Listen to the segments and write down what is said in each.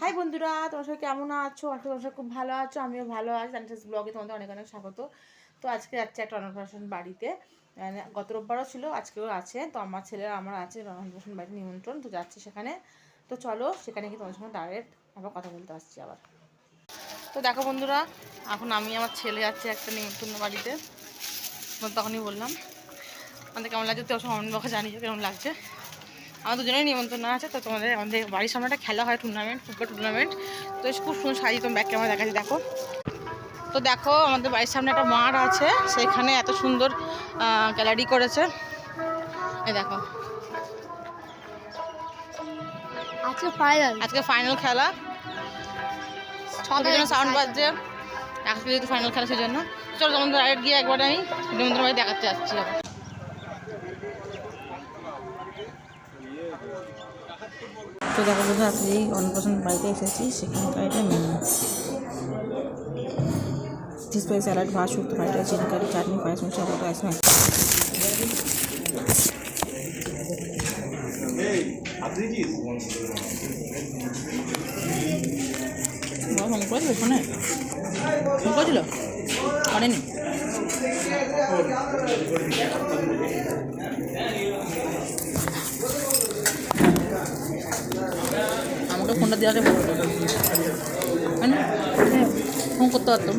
High বন্ধুরা। তোমার সবাই কেমন আছো? আশা তোমার সবাই খুব ভালো আছো। আমিও ভালো আছি। জানিস ব্লগে তোমাদের অনেক অনেক স্বাগত। তো আজকে যাচ্ছে একটা অন্নপ্রাশন বাড়িতে। মানে গত রোববারও ছিল, আজকেও আছে। তো আমার ছেলের আমার আছে অন্নপ্রাশন বাড়িতে নিমন্ত্রণ, তো যাচ্ছি সেখানে। তো চলো, সেখানে গিয়ে তোমার সঙ্গে ডাইরেক্ট আবার কথা বলতে আসছি আবার। তো দেখো বন্ধুরা, এখন আমি আমার ছেলে যাচ্ছে একটা নিমন্ত্রণ বাড়িতে। তখনই বললাম। আমাদের কেমন লাগছে? তো অন্য বকা জানিও কেমন লাগছে। আমার দুজনেই নিমন্ত্রণ আছে তো তোমাদের আমাদের বাড়ির সামনে একটা খেলা হয় টুর্নামেন্ট ফুটবল টুর্নামেন্ট তো খুব সুন্দর সাজিয়ে তোমার ব্যাক ক্যামেরা দেখাচ্ছি দেখো। তো দেখো আমাদের বাড়ির সামনে একটা মাঠ আছে সেখানে এত সুন্দর গ্যালারি করেছে। এই দেখো। আজকে ফাইনাল আজকে ফাইনাল খেলা। ছটার জন্য সাউন্ড বাজছে। আজকে যেহেতু ফাইনাল খেলা সেই জন্য চলো তোমাদের ডাইরেক্ট গিয়ে একবার আমি নিমন্ত্রণ দেখাতে যাচ্ছি আবার। তো দেখো বোধ আজকে এই অন্নপ্রাশন বাড়িতে এসেছি সেখানকার এটা মেনু। ফিস ফ্রাই স্যালাড ভাত শুক্তো ফ্রাইড রাইস চিকেন কারি চাটনি পায়েস মিষ্টি অপর রাইস ফোন? করেছিল ফোনে ফোন করেছিল করেনি kuna di ari Ano? Ang kuto atom.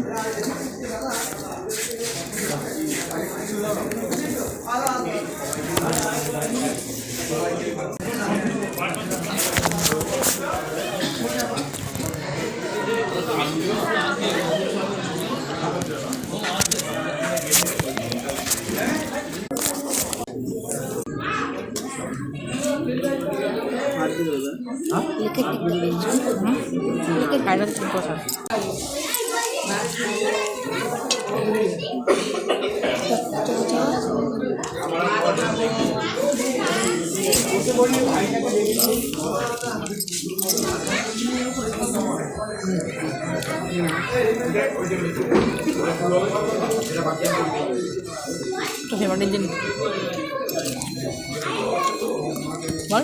ঠিক কথা তো ফেভারিট জিনিস বল।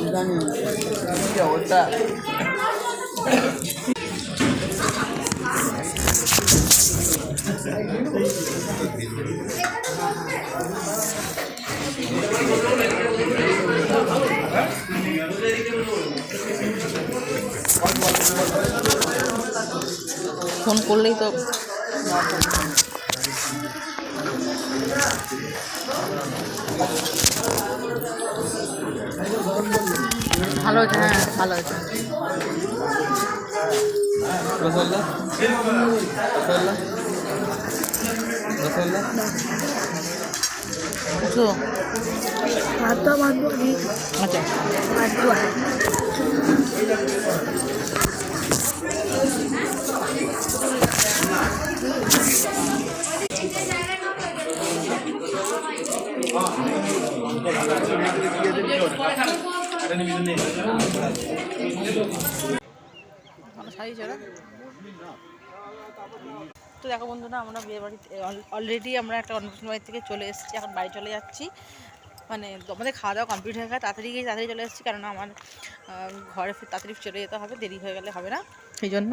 ఇదాన్ని ফোন করলেই তো ভালো হয়েছে হ্যাঁ ভালো হয়েছে। রসগোল্লা? রসগোল্লা? রসগোল্লা? বুঝছ আচ্ছা। তো দেখো বন্ধুরা, আমরা বিয়ে বাড়িতে অলরেডি আমরা একটা অনুষ্ঠান বাড়ি থেকে চলে এসেছি, এখন বাড়ি চলে যাচ্ছি। মানে আমাদের খাওয়া দাওয়া কমপ্লিট হয়ে গেছে, তাড়াতাড়ি গিয়ে তাড়াতাড়ি চলে এসেছি কারণ আমার ঘরে তাড়াতাড়ি চলে যেতে হবে, দেরি হয়ে গেলে হবে না, সেই জন্য।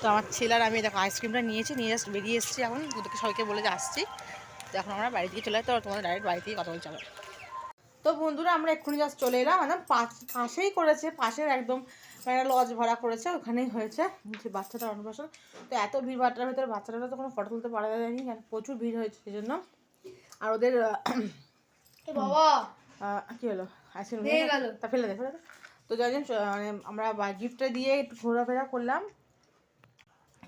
তো আমার ছেলে আর আমি, দেখো আইসক্রিমটা নিয়েছি, নিয়ে জাস্ট বেরিয়ে এসেছি এখন, ওদেরকে সবাইকে বলে যে আসছি। এখন আমরা বাড়ি থেকে চলে যাই তো তোমাদের ডাইরেক্ট বাড়ি থেকে কথা বলছি তো বন্ধুরা আমরা এক্ষুনি জাস্ট চলে এলাম। মানে পাশেই করেছে পাশের একদম মানে লজ ভাড়া করেছে ওখানেই হয়েছে। যে বাচ্চাটা অন্নপ্রাশন। তো এত ভিড় বাচ্চার ভেতরে বাচ্চাটা তো কোনো ফটো তুলতে পারা যায়নি। কারণ প্রচুর ভিড় হয়েছে সেই জন্য আর ওদের বাবা! কি হলো? আইসক্রিম তা ফেলে দে ফেলে দে। তো যাই জন্য, মানে আমরা গিফটটা দিয়ে একটু ঘোরাফেরা করলাম।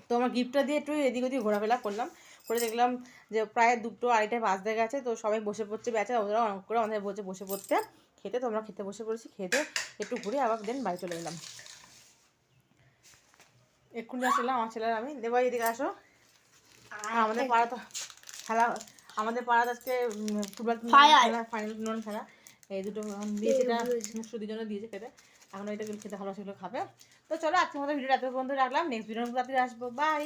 তো আমার গিফটটা দিয়ে একটু এদিক ওদিক ঘোরাফেরা করলাম। করে দেখলাম যে প্রায় দুটো আড়াইটায় বাজতে গেছে তো সবাই বসে পড়ছে ব্যাচে ওরা অনেক করে আমাদের বলছে বসে পড়তে। খেতে তো আমরা খেতে বসে পড়েছি খেতে একটু ঘুরে আবার দেন বাড়ি চলে এলাম। এক্ষুনি আসলাম আমার ছেলের আমি। দেবাই এদিকে আসো। আমাদের পাড়া তো খেলা আমাদের পাড়াতে আজকে ফুটবল খেলা। ফাইনাল টুর্নামেন্ট খেলা। এই দুটো দিয়েছে এটা সুদির জন্য দিয়েছে খেতে। এখন এটা খেতে ভালো সেগুলো খাবে। তো চলো আজকে আমাদের ভিডিওটা এত পর্যন্ত রাখলাম। নেক্সট ভিডিওর রাত্রে আসব। বাই